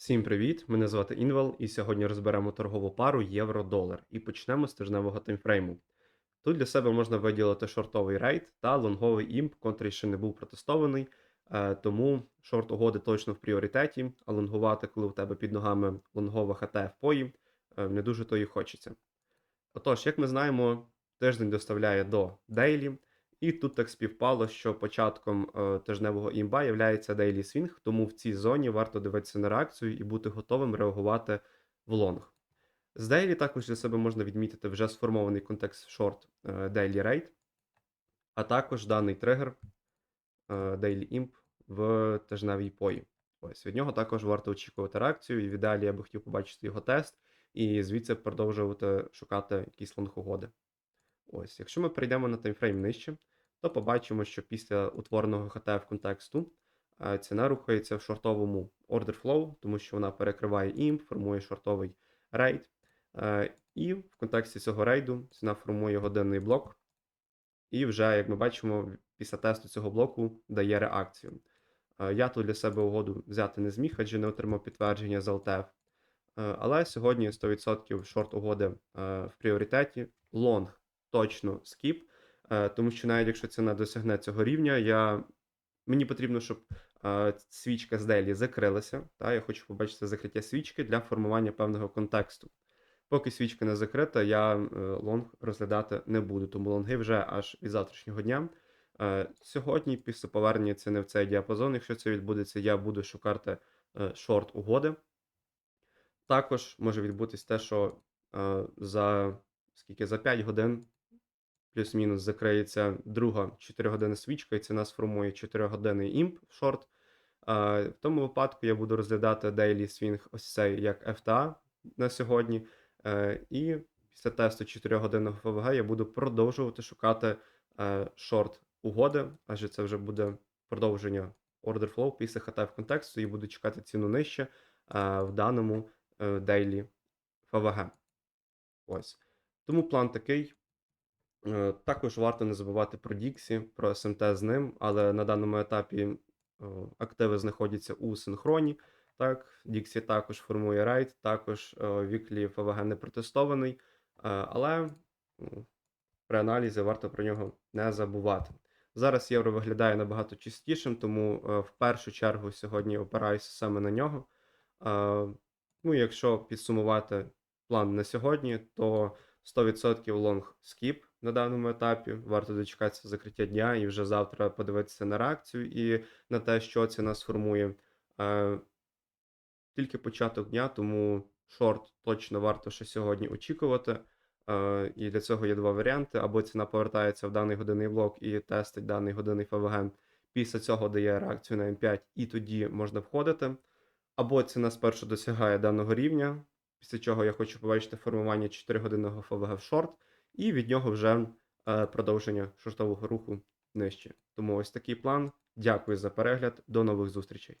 Всім привіт! Мене звати Інвел, і сьогодні розберемо торгову пару євро-долар і почнемо з тижневого таймфрейму. Тут для себе можна виділити шортовий рейд та лонговий імп, котрий ще не був протестований, е, тому шорт угоди точно в пріоритеті, а лонгувати, коли у тебе під ногами лонгова ХТ в пої, е, не дуже то і хочеться. Отож, як ми знаємо, тиждень доставляє до Дейлі, і тут так співпало, що початком е, тижневого імба є Daily Swing, тому в цій зоні варто дивитися на реакцію і бути готовим реагувати в лонг. З Daily також для себе можна відмітити вже сформований контекст шорт е, Daily Rate, а також даний тригер е, Daily Imp в тижневій пої. Ось від нього також варто очікувати реакцію, і в ідеалі я би хотів побачити його тест, і звідси продовжувати шукати якісь лонг угоди. Ось, якщо ми перейдемо на таймфрейм нижче, то побачимо, що після утвореного HTF контексту е, ціна рухається в шортовому order flow, тому що вона перекриває імп, формує шортовий рейд. Е, І в контексті цього рейду ціна формує годинний блок. І вже, як ми бачимо, після тесту цього блоку дає реакцію. Е, Я тут для себе угоду взяти не зміг, адже не отримав підтвердження з LTF. Але сьогодні 100% шорт угоди в пріоритеті. Лонг точно скіп. Е, тому що навіть якщо ціна досягне цього рівня, я... мені потрібно, щоб е, свічка з Делі закрилася. Та? Я хочу побачити закриття свічки для формування певного контексту. Поки свічка не закрита, я е, лонг розглядати не буду, тому лонги вже аж від завтрашнього дня. Сьогодні, після повернення ціни в цей діапазон, якщо це відбудеться, я буду шукати шорт угоди. Також може відбутись те, що за скільки за 5 годин плюс-мінус закриється друга 4 години свічка, і ціна сформує 4 години імп в шорт. В тому випадку я буду розглядати Daily Swing ось цей як FTA на сьогодні. Е, І після тесту 4 годинного ФВГ я буду продовжувати шукати е, шорт угоди, адже це вже буде продовження order flow після HTF контексту і буду чекати ціну нижче е, в даному Daily ФВГ. Ось. Тому план такий. Е, Також варто не забувати про Діксі, про СМТ з ним, але на даному етапі е, активи знаходяться у синхроні. Так, Діксі також формує рейд, також е, віклі ФВГ не протестований, але при аналізі варто про нього не забувати. Зараз євро виглядає набагато чистішим, тому в першу чергу сьогодні опираюся саме на нього. Ну, якщо підсумувати план на сьогодні, то 100% лонг скіп на даному етапі. Варто дочекатися закриття дня і вже завтра подивитися на реакцію і на те, що ціна сформує. Е, Тільки початок дня, тому шорт точно варто ще сьогодні очікувати. Е, І для цього є два варіанти: або ціна повертається в даний годинний блок і тестить даний годинний ФВГ. Після цього дає реакцію на М5, і тоді можна входити. Або ціна спершу досягає даного рівня, після чого я хочу побачити формування 4-годинного ФВГ в шорт, і від нього вже е, продовження шортового руху нижче. Тому ось такий план. Дякую за перегляд. До нових зустрічей.